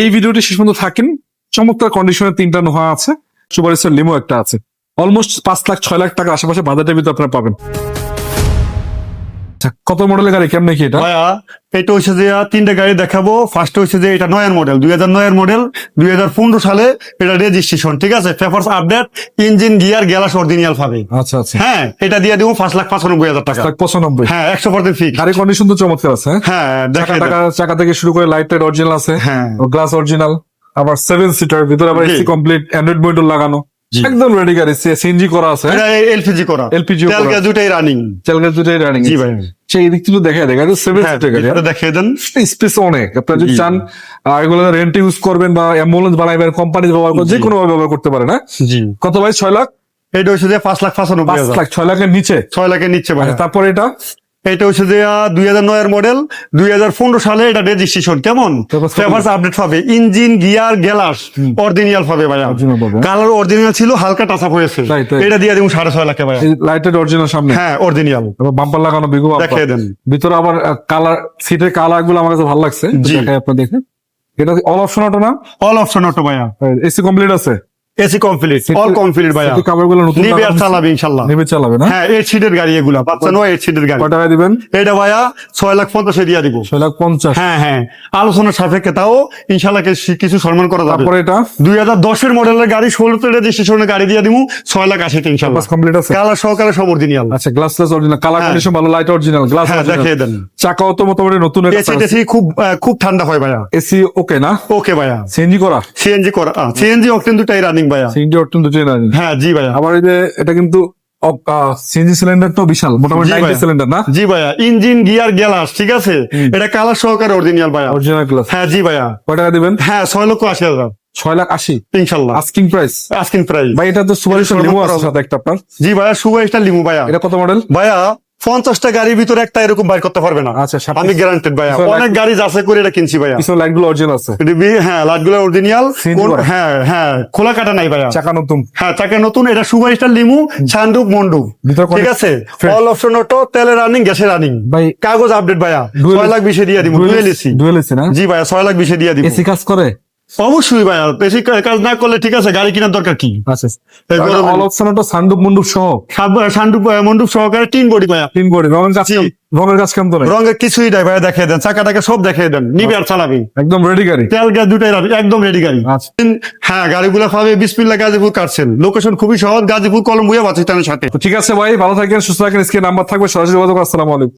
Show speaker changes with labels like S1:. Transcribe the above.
S1: এই ভিডিওটি শেষ পর্যন্ত থাকেন। চমৎকার কন্ডিশনে তিনটা নোহা আছে। সুপারিস্টার লিমো একটা আছে। অলমোস্ট পাঁচ লাখ, ছয় লাখ টাকার আশেপাশে বাজারটা ভিতরে আপনারা পাবেন। আচ্ছা, কত মডেলের গাড়ি? কেমন কি এটা?
S2: ভাইয়া এটা হচ্ছে যে তিনটা গাড়ি দেখাবো। ফার্স্ট হচ্ছে যে এটা নয়ের মডেল দুই হাজার নয়ের মডেল দুই হাজার পনেরো সালে এটা রেজিস্ট্রেশন ঠিক আছে? Papers update engine gear glass original পাবে।
S1: আচ্ছা আচ্ছা।
S2: হ্যাঁ এটা দিয়ে দিব পাঁচ লাখ পঁচানব্বই হাজার টাকা।
S1: লাখ পঁচানব্বই।
S2: হ্যাঁ একশো পার্সেন্ট ফিক্স
S1: গাড়ি কন্ডিশন তো চমৎকার আছে হ্যাঁ?
S2: দেখা
S1: চাকা টাকা চাকা থেকে শুরু করে লাইট টাইট অরিজিনাল আছে
S2: হ্যাঁ।
S1: গ্লাস অরিজিনাল আবার সেভেন সিটার ভিতরে আবার। এসি কমপ্লিট অ্যান্ড্রয়েড মনিটর লাগানো। একদম রেডি গাড়ি সিএনজি করা আছে।
S2: এলপিজি করা। গ্যাস দুটাই রানিং
S1: দুটাই রানিং
S2: জি ভাই।
S1: সেই দিক থেকে দেখা যায় গাড়ি সেভেন
S2: হ্যাঁ
S1: গাড়ি
S2: দেখিয়ে দেন।
S1: স্পেস অনেক। আপনারা যদি চান এগুলো রেন্ট ইউজ করবেন বা অ্যাম্বুলেন্স বানাইবেন কোম্পানি ব্যবহার করবেন যে কোনো ভাবে ব্যবহার করতে পারেন হ্যাঁ?
S2: জি।
S1: কত ভাই? ছয় লাখ?
S2: এটা হচ্ছে যে পাঁচ লাখ পঁচানব্বই
S1: পাঁচ লাখ ছয় লাখের নিচে?
S2: ছয় লাখের নিচ্ছে ভাই।
S1: আচ্ছা, তারপরে এটা?
S2: এটা হচ্ছে যে দুই হাজার নয়ের মডেল দুই হাজার পনেরো সালে এটা রেজিস্ট্রেশন কেমন? পেপারস আপডেট পাবে ইঞ্জিন গিয়ার গ্যালাস অরিজিনাল পাবে ভাইয়া। কালার অরিজিনাল ছিল হালকা টাচ আপ হয়েছে। এটা দিয়ে দিব সাড়ে ছয় লাখে ভাইয়া।
S1: লাইটের অরিজিনাল সামনে?
S2: হ্যাঁ অরিজিনাল
S1: বাম্পার লাগানো বিগু
S2: দেখিয়ে দেন।
S1: ভিতরে আবার কালার সিটের কালারগুলো আমার কাছে ভালো লাগছে। দেখাই আপনার দেখে এটা অল অপশন অটো না?
S2: অল অপশন অটো ভাইয়া।
S1: এসি কমপ্লিট আছে?
S2: এসি কমপ্লিট অল কমপ্লিট ভাইয়া।
S1: নতুন
S2: নিবে আর চালাবে ইনশাল্লাহ।
S1: নিবে চালাবে না?
S2: হ্যাঁ সিটের গাড়ি এগুলা বাচ্চা নয় সিটের গাড়ি।
S1: কয় টাকা দিবেন?
S2: এটা ভাইয়া ছয় লাখ পঞ্চাশে দিয়ে দিব।
S1: ছয় লাখ পঞ্চাশ।
S2: হ্যাঁ হ্যাঁ। আলোচনার সাপেক্ষে তাও ইনশাল্লাহ কিছু- সম্মান করা যাবে।
S1: তারপরে এটা?
S2: দুই হাজার দশের মডেলের গাড়ি ষোলোতে রেজিস্ট্রেশনের গাড়ি দিয়ে দিব ছয় লাখ আশিতে ইনশাল্লাহ।
S1: বাস কমপ্লিট আছে?
S2: কালার সহকারে সব অরিজিনাল
S1: আচ্ছা অরিজিনাল কালার। কন্ডিশন ভালো লাইট অরিজিনাল গ্লাস
S2: দেখিয়ে দেন।
S1: চাকাও তো মোটামুটি নতুন
S2: এসি টেসি খুব খুব ঠান্ডা হয় ভাইয়া।
S1: এসি ওকে না?
S2: ওকে ভাইয়া।
S1: সিএনজি করা?
S2: সিএনজি করা সিএনজি অক্টেন দুটাই রানিং ভাইয়া।
S1: সিএনজি অটন দুটোই না
S2: হ্যাঁ জি ভাইয়া।
S1: আবার এই যে এটা কিন্তু সিএনজি সিলিন্ডার তো বিশাল মোটামুটি নাইনটি সিলিন্ডার না?
S2: জি ভাইয়া ইঞ্জিন গিয়ার গ্যালাস ঠিক আছে? এটা কালার সহকারে অরিজিনাল ভাইয়া।
S1: অরিজিনাল গ্লাস
S2: হ্যাঁ জি ভাইয়া।
S1: কয় টাকা দিবেন?
S2: হ্যাঁ ছয় লক্ষ আশি হাজার।
S1: ছয় লাখ আশি?
S2: ইনশাল্লাহ।
S1: আস্কিং প্রাইস
S2: আস্কিন প্রাইস
S1: ভাই এটা তো সুপারিশ লিমো আছে সাথে একটা আপনার।
S2: জি ভাইয়া সুপার স্টার লিমু ভাইয়া।
S1: এটা কত মডেল
S2: ভাইয়া পঞ্চাশটা গাড়ির ভিতরে একটা এরকম বাইর করতে পারবে না।
S1: আচ্ছা
S2: আমি গ্যারান্টেড ভাইয়া। অনেক গাড়ি যাচাই করে এটা কিনছি ভাইয়া।
S1: পিছনে লাইটগুলো অরিজিনাল আছে?
S2: এটা বি- হ্যাঁ অরিজিনাল হ্যাঁ হ্যাঁ খোলা কাটা নাই ভাইয়া।
S1: চাকা নতুন।
S2: হ্যাঁ চাকা নতুন। এটা সুপার স্টার লিমু সান্ডুক
S1: ভিতর
S2: ঠিক আছে? অল অপশন অটো তেলে রানিং গ্যাসে রানিং
S1: ভাই
S2: কাগজ আপডেট ভাইয়া। ছয় লাখ বিশে দিয়ে দিব ডুয়েল এসি
S1: ডুয়েল এসি না?
S2: জি ভাইয়া ছয় লাখ বিশে দিয়ে দিব।
S1: এসি কাজ করে?
S2: অবশ্যই ভাইয়া বেশি কাজ না করলে ঠিক আছে গাড়ি কেনার দরকার কি?
S1: সান্ডুপ মন্ডুপ সহ।
S2: আহ, মন্ডুপ সহকারে তিন বডি ভাইয়া।
S1: তিন করে রঙের কাজ কেমন- রঙের কাজ কেমন
S2: রঙের কিছুই নাই ভাইয়া দেখিয়ে দেন। চাকাটাকে সব দেখিয়ে দেন। নিবে আর চালাবি।
S1: একদম রেডি গাড়ি?
S2: তেল গ্যাস দুটাই একদম রেডি গাড়ি।
S1: আচ্ছা।
S2: হ্যাঁ গাড়িগুলো পাবে বিসমিল্লা গাজীপুর কাটছেন। লোকেশন খুবই সহজ গাজীপুর কলম্বুয়া বাস স্ট্যান্ডের সাথে।
S1: ঠিক আছে ভাই ভালো থাকেন সুস্থ থাকেন স্ক্রিন নাম্বার থাকবে সরাসরি যোগাযোগ আসসালামু আলাইকুম।